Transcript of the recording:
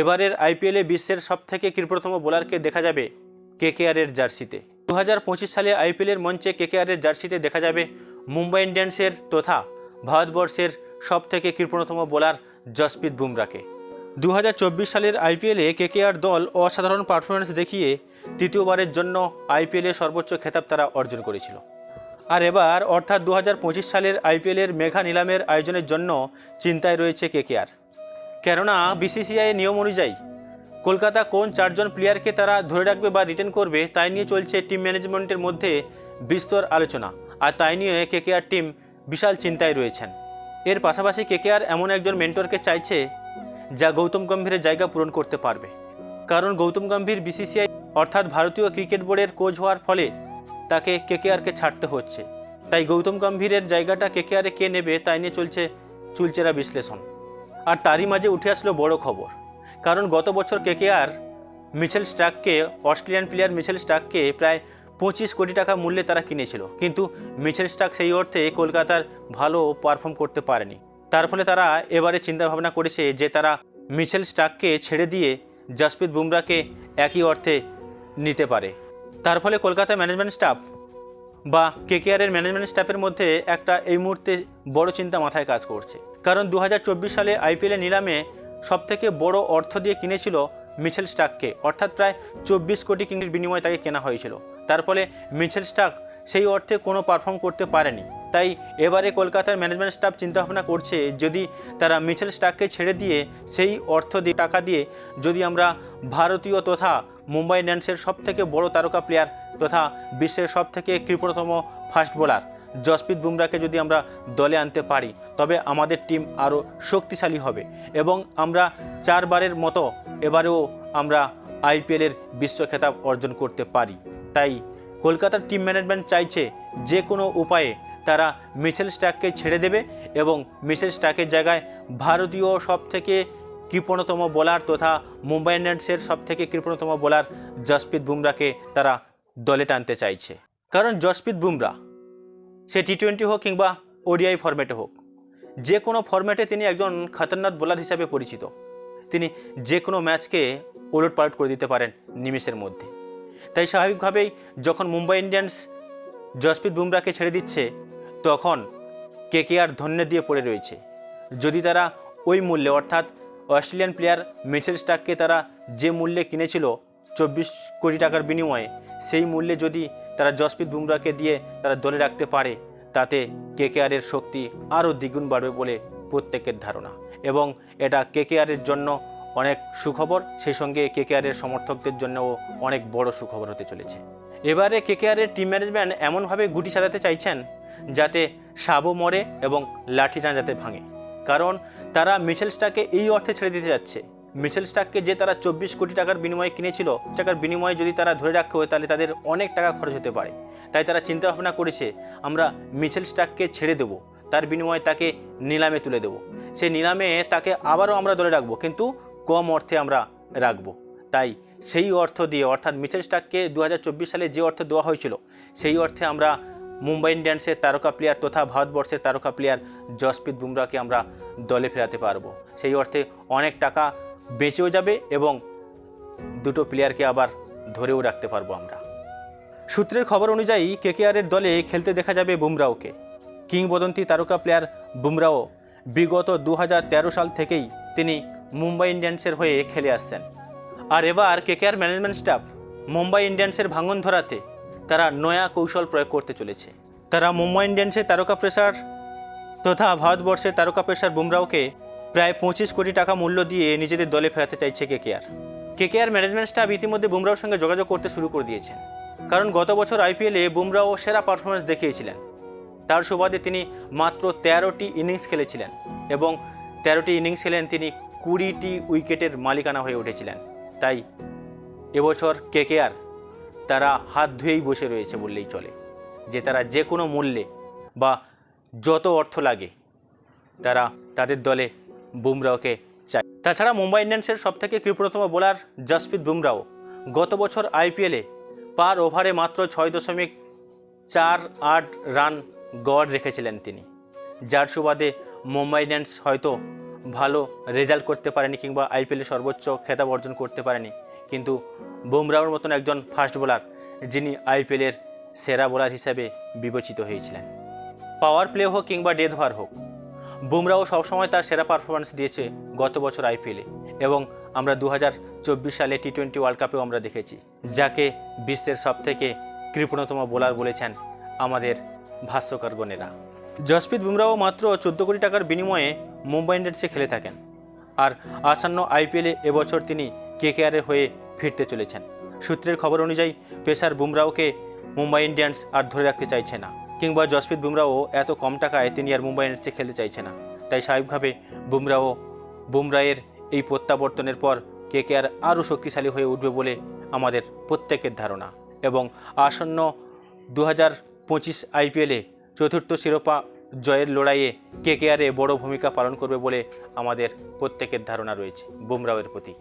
এবারের আইপিএলে বিশ্বের সবথেকে কৃপণতম বোলারকে দেখা যাবে কেকেআরের জার্সিতে। দু হাজার পঁচিশ সালে আইপিএলের মঞ্চে কেকেআরের জার্সিতে দেখা যাবে মুম্বাই ইন্ডিয়ান্সের তথা ভারতবর্ষের সবথেকে কৃপণতম বোলার জসপ্রীত বুমরাকে দু হাজার চব্বিশ সালের আইপিএলে কেকেআর দল অসাধারণ পারফরমেন্স দেখিয়ে তৃতীয়বারের জন্য আইপিএলে সর্বোচ্চ খেতাব তারা অর্জন করেছিল। আর এবার অর্থাৎ দু হাজার পঁচিশ সালের আইপিএলের মেঘা নিলামের আয়োজনের জন্য চিন্তায় রয়েছে কেকেআর। কেননা বিসিসিআই নিয়ম অনুযায়ী কলকাতা কোন চারজন প্লেয়ারকে তারা ধরে রাখবে বা রিটার্ন করবে, তাই নিয়ে চলছে টিম ম্যানেজমেন্টের মধ্যে বিস্তর আলোচনা। আর তাই নিয়ে কেকেআর টিম বিশাল চিন্তায় রয়েছেন। এর পাশাপাশি কেকেআর এমন একজন মেন্টরকে চাইছে যা গৌতম গম্ভীরের জায়গা পূরণ করতে পারবে। কারণ গৌতম গম্ভীর বিসিসিআই অর্থাৎ ভারতীয় ক্রিকেট বোর্ডের কোচ হওয়ার ফলে তাকে কেকেআরকে ছাড়তে হচ্ছে। তাই গৌতম গম্ভীরের জায়গাটা কেকেআরে কে নেবে, তাই নিয়ে চলছে চুলচেরা বিশ্লেষণ। আর তারই মাঝে উঠে আসলো বড় খবর। কারণ গত বছর কেকেআর মিচেল স্টাককে, অস্ট্রেলিয়ান প্লেয়ার মিচেল স্টাককে প্রায় পঁচিশ কোটি টাকা মূল্যে তারা কিনেছিল। কিন্তু মিচেল স্টাক সেই অর্থে কলকাতার ভালো পারফর্ম করতে পারেনি। তার ফলে তারা এবারে চিন্তাভাবনা করেছে যে তারা মিচেল স্টাককে ছেড়ে দিয়ে জসপ্রীত বুমরাকে একই অর্থে নিতে পারে। তার ফলে কলকাতা ম্যানেজমেন্ট স্টাফ বা কেকেআরের ম্যানেজমেন্ট স্টাফের মধ্যে একটা এই মুহূর্তে বড় চিন্তা মাথায় কাজ করছে। কারণ দু হাজার চব্বিশ সালে আইপিএলের নিলামে সবথেকে বড় অর্থ দিয়ে কিনেছিল মিচেল স্টাককে। অর্থাৎ প্রায় চব্বিশ কোটি কিংয়ের বিনিময়ে তাকে কেনা হয়েছিল। তার ফলে মিচেল স্টাক সেই অর্থে কোনো পারফর্ম করতে পারেনি। তাই এবারে কলকাতার ম্যানেজমেন্ট স্টাফ চিন্তাভাবনা করছে যদি তারা মিচেল স্টাককে ছেড়ে দিয়ে সেই অর্থ দিয়ে টাকা দিয়ে যদি আমরা ভারতীয় তথা মুম্বাই ইন্ডিয়ান্সের সবথেকে বড় তারকা প্লেয়ার তথা বিশ্বের সবথেকে কৃপণতম ফাস্ট বোলার জসপ্রীত বুমরাকে যদি আমরা দলে আনতে পারি, তবে আমাদের টিম আরও শক্তিশালী হবে। এবং আমরা চারবারের মতো এবারেও আমরা আইপিএলের বিশ্ব খেতাব অর্জন করতে পারি। তাই কলকাতার টিম ম্যানেজমেন্ট চাইছে যে কোনো উপায়ে তারা মিচেল স্টাককে ছেড়ে দেবে এবং মিচেল স্টাকের জায়গায় ভারতীয় সবথেকে কৃপণতম বোলার তথা মুম্বাই ইন্ডিয়ান্সের সবথেকে কৃপণতম বোলার জসপ্রীত বুমরাকে তারা দলে টানতে চাইছে। কারণ জসপ্রীত বুমরা সে টি টোয়েন্টি হোক কিংবা ওডিআই ফরম্যাটে হোক, যে কোনো ফরম্যাটে তিনি একজন খতরনাক বোলার হিসাবে পরিচিত। তিনি যে কোনো ম্যাচকে ওলট পালট করে দিতে পারেন নিমেষের মধ্যে। তাই স্বাভাবিকভাবেই যখন মুম্বাই ইন্ডিয়ান্স জসপ্রীত বুমরাকে ছেড়ে দিচ্ছে, তখন কে কে আর ধন্য দিয়ে পড়ে রয়েছে। যদি তারা ওই মূল্যে, অর্থাৎ অস্ট্রেলিয়ান প্লেয়ার মিচেল স্টাককে তারা যে মূল্যে কিনেছিল চব্বিশ কোটি টাকার বিনিময়ে, সেই মূল্যে যদি তারা জসপ্রীত বুমরাকে দিয়ে তারা দলে রাখতে পারে। তাতে কেকেআরের শক্তি আরও দ্বিগুণ বাড়বে বলে প্রত্যেকের ধারণা। এবং এটা কেকেআরের জন্য অনেক সুখবর, সেই সঙ্গে কেকেআরের সমর্থকদের জন্যও অনেক বড় সুখবর হতে চলেছে। এবারে কেকেআরের টিম ম্যানেজমেন্ট এমনভাবে গুটি সাজাতে চাইছেন যাতে সাবও মরে এবং লাঠিটা যাতে ভাঙে। কারণ তারা মিচেল স্টাককে এই অর্থে ছেড়ে দিতে যাচ্ছে। মিচেল স্টাককে যে তারা চব্বিশ কোটি টাকার বিনিময়ে কিনেছিল, টাকার বিনিময়ে যদি তারা ধরে রাখতে হয়, তাহলে তাদের অনেক টাকা খরচ হতে পারে। তাই তারা চিন্তা ভাবনা করেছে, আমরা মিচেল স্টাককে ছেড়ে দেবো, তার বিনিময়ে তাকে নিলামে তুলে দেবো। সেই নিলামে তাকে আবারও আমরা ধরে রাখব, কিন্তু কম অর্থে আমরা রাখব। তাই সেই অর্থ দিয়ে, অর্থাৎ মিচেল স্টাককে দু হাজার চব্বিশ সালে যে অর্থ দেওয়া হয়েছিল, সেই অর্থে আমরা মুম্বাই ইন্ডিয়ান্সের তারকা প্লেয়ার তথা ভারতবর্ষের তারকা প্লেয়ার জসপ্রীত বুমরাকে আমরা দলে ফেরাতে পারব। সেই অর্থে অনেক টাকা বেঁচেও যাবে এবং দুটো প্লেয়ারকে আবার ধরেও রাখতে পারব আমরা। সূত্রের খবর অনুযায়ী কেকেআরের দলে খেলতে দেখা যাবে বুমরাওকে কিংবদন্তি তারকা প্লেয়ার বুমরাও বিগত দু হাজার তেরো সাল থেকেই তিনি মুম্বাই ইন্ডিয়ান্সের হয়ে খেলে আসছেন। আর এবার কেকেআর ম্যানেজমেন্ট স্টাফ মুম্বাই ইন্ডিয়ান্সের ভাঙন ধরাতে তারা নয়া কৌশল প্রয়োগ করতে চলেছে। তারা মুম্বাই ইন্ডিয়ান্সের তারকা প্রেসার তথা ভারতবর্ষের তারকা পেশার বুমরাওকে প্রায় পঁচিশ কোটি টাকা মূল্য দিয়ে নিজেদের দলে ফেরাতে চাইছে কেকেআর। কেকেআর ম্যানেজমেন্ট স্টাফ ইতিমধ্যে বুমরাওর সঙ্গে যোগাযোগ করতে শুরু করে দিয়েছেন। কারণ গত বছর আইপিএলে বুমরাও সেরা পারফরমেন্স দেখিয়েছিলেন। তার সুবাদে তিনি মাত্র তেরোটি ইনিংস খেলেছিলেন এবং তেরোটি ইনিংস খেলেন তিনি কুড়িটি উইকেটের মালিকানা হয়ে উঠেছিলেন। তাই এবছর কে কেকেআর তারা হাত ধুয়েই বসে রয়েছে বললেই চলে। যে তারা যে কোনো মূল্যে বা যত অর্থ লাগে, তারা তাদের দলে বুমরাওকে চাই। তাছাড়া মুম্বাই ইন্ডিয়ান্সের সবথেকে কৃপণতম বোলার জসপ্রীত বুমরাও গত বছর আইপিএলে পার ওভারে মাত্র ছয় দশমিক চার আট রান গড় রেখেছিলেন তিনি। যার সুবাদে মুম্বাই ইন্ডিয়ান্স হয়তো ভালো রেজাল্ট করতে পারেনি কিংবা আইপিএলে সর্বোচ্চ খেতাব অর্জন করতে পারেনি। কিন্তু বুমরাওর মতন একজন ফাস্ট বোলার, যিনি আইপিএলের সেরা বোলার হিসেবে বিবেচিত হয়েছিলেন। পাওয়ার প্লে হোক কিংবা ডেথ ওভার হোক বুমরাও সবসময় তার সেরা পারফরমেন্স দিয়েছে গত বছর আইপিএলে এবং আমরা দু চব্বিশ সালে টি টোয়েন্টি ওয়ার্ল্ড কাপেও আমরা দেখেছি, যাকে বিশ্বের সবথেকে কৃপণতম বোলার বলেছেন আমাদের ভাষ্যকারগণেরা জসপ্রীত বুমরাও মাত্র চোদ্দ কোটি টাকার বিনিময়ে মুম্বাই ইন্ডিয়ান্সে খেলে থাকেন আর আসন্ন আইপিএলে এবছর তিনি কেকেআরের হয়ে ফিরতে চলেছেন। সূত্রের খবর অনুযায়ী, পেসার বুমরাওকে মুম্বাই ইন্ডিয়ান্স আর ধরে রাখতে চাইছে না। কিংবা জসপ্রীত বুমরাও এত কম টাকায় তিনি আর মুম্বাই ইন্ডিয়ান্সে খেলতে চাইছে না। তাই স্বাভাবিকভাবে বুমরাও বুমরায়ের এই প্রত্যাবর্তনের পর কে কে আর আরও শক্তিশালী হয়ে উঠবে বলে আমাদের প্রত্যেকের ধারণা। এবং আসন্ন দু হাজার পঁচিশ আইপিএলে চতুর্থ শিরোপা জয়ের লড়াইয়ে কে কে কেকেআরে বড় ভূমিকা পালন করবে বলে আমাদের প্রত্যেকের ধারণা রয়েছে বুমরাওয়ের প্রতি।